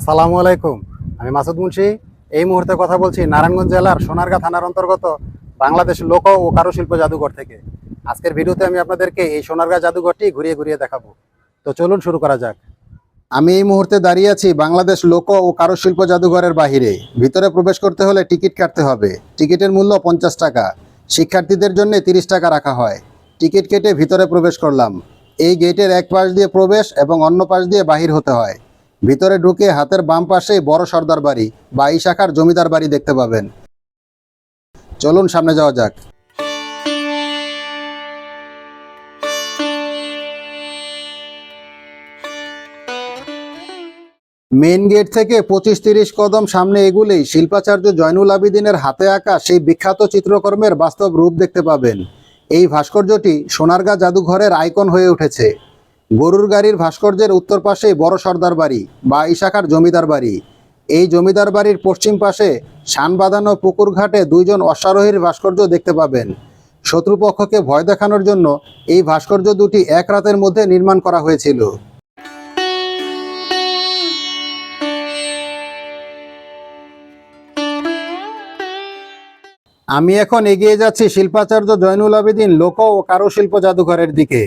আসসালামু আলাইকুম। আমি মাসুদ মুন্সি। এই মুহূর্তে কথা বলছি নারায়ণগঞ্জ জেলার সোনারগাঁ থানার অন্তর্গত বাংলাদেশ লোক ও কারুশিল্প জাদুঘর থেকে। আজকের ভিডিওতে আমি আপনাদেরকে এই সোনারগাঁ জাদুঘরটি ঘুরিয়ে ঘুরিয়ে দেখাবো। তো চলুন শুরু করা যাক। আমি এই মুহূর্তে দাঁড়িয়ে আছি বাংলাদেশ লোক ও কারুশিল্প জাদুঘরের বাহিরে। ভিতরে প্রবেশ করতে হলে টিকিট কাটতে হবে। টিকিটের মূল্য পঞ্চাশ টাকা। শিক্ষার্থীদের জন্য তিরিশ টাকা রাখা হয়। টিকিট কেটে ভিতরে প্রবেশ করলাম। এই গেটের এক পাশ দিয়ে প্রবেশ এবং অন্য পাশ দিয়ে বাহির হতে হয়। ভিতরে ঢুকে হাতের বাম পাশেই বড় সর্দার বাড়ি বা এই শাখার জমিদার বাড়ি দেখতে পাবেন। চলুন সামনে যাওয়া যাক। মেন গেট থেকে পঁচিশ তিরিশ কদম সামনে এগুলেই শিল্পাচার্য জয়নুল আবিদিনের হাতে আঁকা সেই বিখ্যাত চিত্রকর্মের বাস্তব রূপ দেখতে পাবেন। এই ভাস্কর্যটি সোনারগাঁ জাদুঘরের আইকন হয়ে উঠেছে। গরুর গাড়ির ভাস্কর্যের উত্তর পাশে বড় সর্দার বাড়ি বা ইশাখার জমিদার বাড়ি। এই জমিদার বাড়ির পশ্চিম পাশে শান বাঁধানো পুকুর ঘাটে দুইজন অশ্বারোহীর ভাস্কর্য দেখতে পাবেন। শত্রুপক্ষকে ভয় দেখানোর জন্য এই ভাস্কর্য দুটি এক রাতের মধ্যে নির্মাণ করা হয়েছিল। আমি এখন এগিয়ে যাচ্ছি শিল্পাচার্য জয়নুল আবেদিন লোক ও কারুশিল্প জাদুঘরের দিকে।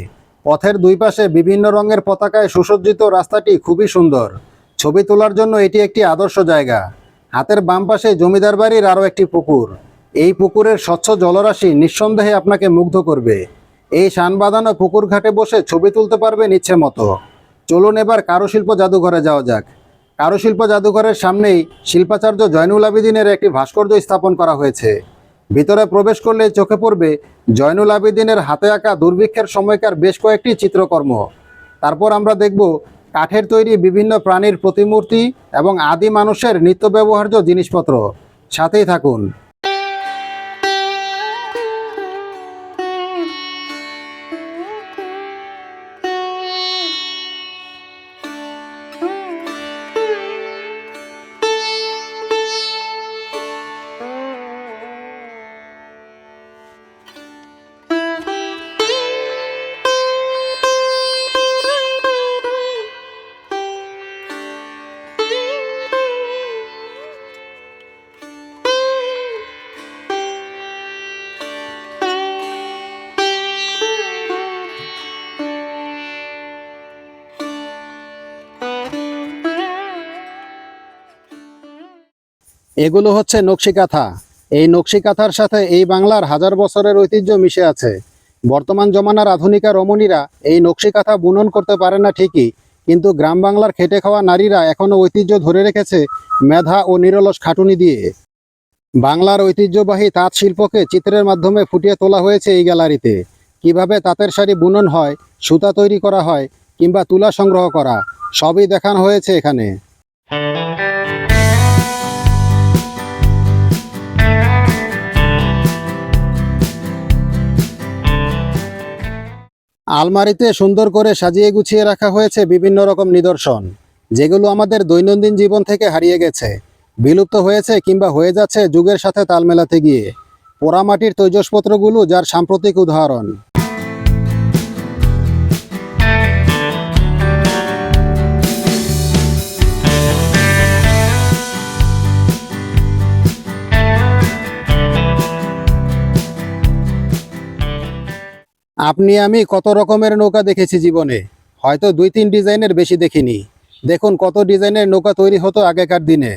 পথের দুই পাশে বিভিন্ন রঙের পতাকায় সুসজ্জিত রাস্তাটি খুবই সুন্দর। ছবি তোলার জন্য এটি একটি আদর্শ জায়গা। হাতের বাম পাশে জমিদার বাড়ির আরও একটি পুকুর। এই পুকুরের স্বচ্ছ জলরাশি নিঃসন্দেহে আপনাকে মুগ্ধ করবে। এই শান বাঁধানো পুকুর ঘাটে বসে ছবি তুলতে পারবেন ইচ্ছে মতো। চলুন এবার কারুশিল্প জাদুঘরে যাওয়া যাক। কারুশিল্প জাদুঘরের সামনেই শিল্পাচার্য জয়নুল আবেদিনের একটি ভাস্কর্য স্থাপন করা হয়েছে। ভিতরে প্রবেশ করলে চোখে পড়বে জয়নুল আবেদিনের হাতে আঁকা দুর্ভিক্ষের সময়কার বেশ কয়েকটি চিত্রকর্ম। তারপর আমরা দেখব কাঠের তৈরি বিভিন্ন প্রাণীর প্রতিমূর্তি এবং আদি মানুষের নিত্য ব্যবহার্য জিনিসপত্র। সাথেই থাকুন। এগুলো হচ্ছে নকশিকাথা। এই নকশিকাথার সাথে এই বাংলার হাজার বছরের ঐতিহ্য মিশে আছে। বর্তমান জমানার আধুনিকা রমণীরা এই নকশিকাথা বুনন করতে পারে না ঠিকই, কিন্তু গ্রাম বাংলার খেটে খাওয়া নারীরা এখনও ঐতিহ্য ধরে রেখেছে মেধা ও নিরলস খাটুনি দিয়ে। বাংলার ঐতিহ্যবাহী তাঁত শিল্পকে চিত্রের মাধ্যমে ফুটিয়ে তোলা হয়েছে এই গ্যালারিতে। কীভাবে তাঁতের শাড়ি বুনন হয়, সুতা তৈরি করা হয়, কিংবা তুলা সংগ্রহ করা, সবই দেখানো হয়েছে এখানে। আলমারিতে সুন্দর করে সাজিয়ে গুছিয়ে রাখা হয়েছে বিভিন্ন রকম নিদর্শন, যেগুলো আমাদের দৈনন্দিন জীবন থেকে হারিয়ে গেছে। বিলুপ্ত হয়েছে কিংবা হয়ে যাচ্ছে যুগের সাথে তাল মেলাতে গিয়ে। পোড়ামাটির তৈজসপত্রগুলো যার সাম্প্রতিক উদাহরণ। আপনি, আমি কত রকমের নৌকা দেখেছি জীবনে? হয়তো দুই, তিন ডিজাইনের বেশি দেখিনি। দেখুন কত ডিজাইনের নৌকা তৈরি হতো আগেকার দিনে।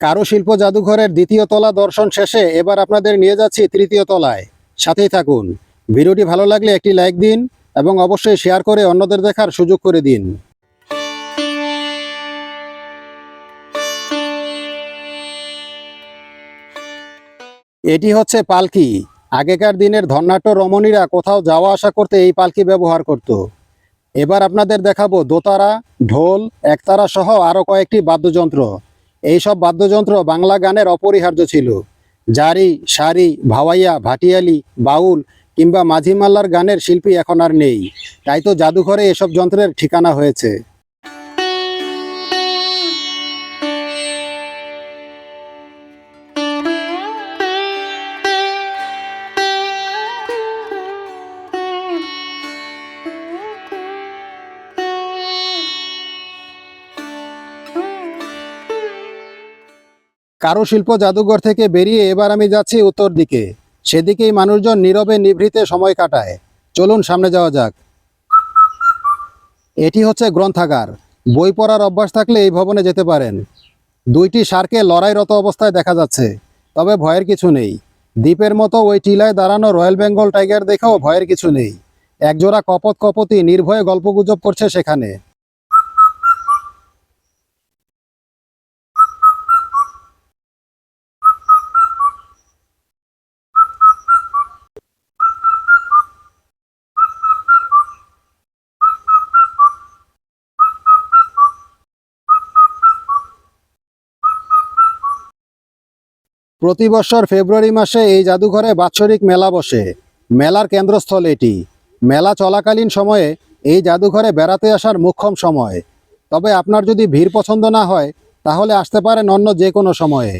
কারুশিল্প জাদুঘরের দ্বিতীয় তলা দর্শন শেষে এবার আপনাদের নিয়ে যাচ্ছি তৃতীয় তলায়। সাথেই থাকুন। ভিডিওটি ভালো লাগলে একটি লাইক দিন। এবং অবশ্যই শেয়ার করে অন্যদের দেখার সুযোগ করে দিন। এটি হচ্ছে পালকি। আগেকার দিনের ধর্নাট্য রমণীরা কোথাও যাওয়া আসা করতে এই পালকি ব্যবহার করত। এবার আপনাদের দেখাবো দোতারা, ঢোল, একতারা সহ আরও কয়েকটি বাদ্যযন্ত্র। এইসব বাদ্যযন্ত্র বাংলা গানের অপরিহার্য ছিল। জারি, সারি, ভাওয়াইয়া, ভাটিয়ালি, বাউল কিংবা মাঝিমাল্লার গানের শিল্পী এখন আর নেই। তাই তো জাদুঘরে এসব যন্ত্রের ঠিকানা হয়েছে। কারুশিল্প জাদুঘর থেকে বেরিয়ে এবার আমি যাচ্ছি উত্তর দিকে। সেদিকেই মানুষজন নীরবে নিভৃতে সময় কাটায়। চলুন সামনে যাওয়া যাক। এটি হচ্ছে গ্রন্থাগার। বই পড়ার অভ্যাস থাকলে এই ভবনে যেতে পারেন। দুইটি সারকে লড়াইরত অবস্থায় দেখা যাচ্ছে, তবে ভয়ের কিছু নেই। দ্বীপের মতো ওই টিলায় দাঁড়ানো রয়্যাল বেঙ্গল টাইগার দেখেও ভয়ের কিছু নেই। একজোড়া কপত কপতি নির্ভয়ে গল্পগুজব করছে সেখানে। প্রতি বছর ফেব্রুয়ারি মাসে এই জাদুঘরে বাৎসরিক মেলা বসে। মেলার কেন্দ্রস্থল এটি। মেলা চলাকালীন সময়ে এই জাদুঘরে বেড়াতে আসার মুখ্যম সময়। তবে আপনার যদি ভিড় পছন্দ না হয়, তাহলে আসতে পারেন অন্য যে কোনো সময়ে।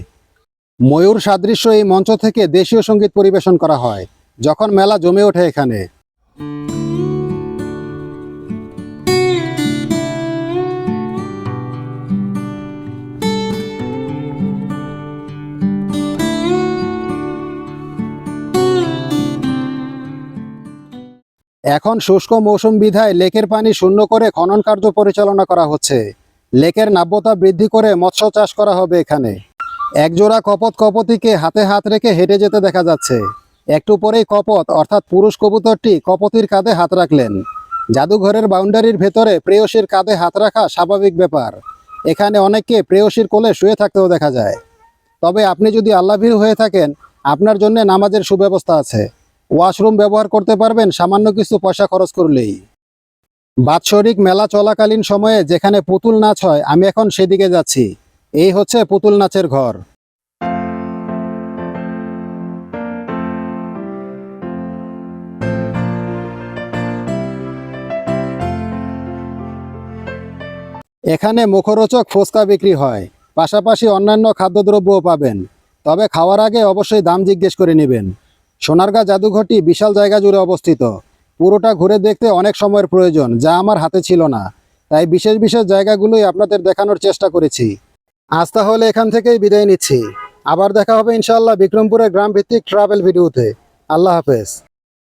ময়ূর সাদৃশ্য এই মঞ্চ থেকে দেশীয় সংগীত পরিবেশন করা হয়, যখন মেলা জমে ওঠে এখানে। এখন শুষ্ক মৌসুম বিধায় লেকের পানি শূন্য করে খনন কার্য পরিচালনা করা হচ্ছে। লেকের নাব্যতা বৃদ্ধি করে মৎস্য চাষ করা হবে এখানে। একজোড়া কপত কপতিকে হাতে হাত রেখে হেঁটে যেতে দেখা যাচ্ছে। একটু পরেই কপত, অর্থাৎ পুরুষ কবুতরটি কপতির কাঁধে হাত রাখলেন। জাদুঘরের বাউন্ডারির ভেতরে প্রেয়সীর কাঁধে হাত রাখা স্বাভাবিক ব্যাপার। এখানে অনেককে প্রেয়সীর কোলে শুয়ে থাকতেও দেখা যায়। তবে আপনি যদি আল্লাভীর হয়ে থাকেন, আপনার জন্য নামাজের সুব্যবস্থা আছে। ওয়াশরুম ব্যবহার করতে পারবেন সামান্য কিছু পয়সা খরচ করলেই। বাৎসরিক মেলা চলাকালীন সময়ে যেখানে পুতুল নাচ হয়, আমি এখন সেদিকে যাচ্ছি। এই হচ্ছে পুতুল নাচের ঘর। এখানে মুখরোচক ফুচকা বিক্রি হয়। পাশাপাশি অন্যান্য খাদ্যদ্রব্যও পাবেন। তবে খাওয়ার আগে অবশ্যই দাম জিজ্ঞেস করে নেবেন। সোনারগাঁ জাদুঘরটি বিশাল জায়গা জুড়ে অবস্থিত। পুরোটা ঘুরে দেখতে অনেক সময়ের প্রয়োজন, যা আমার হাতে ছিল না। তাই বিশেষ বিশেষ জায়গাগুলোই আপনাদের দেখানোর চেষ্টা করেছি। আজ তাহলে এখান থেকেই বিদায় নিচ্ছি। আবার দেখা হবে ইনশাআল্লাহ বিক্রমপুরের গ্রাম ভিত্তিক ট্রাভেল ভিডিওতে। আল্লাহ হাফেজ।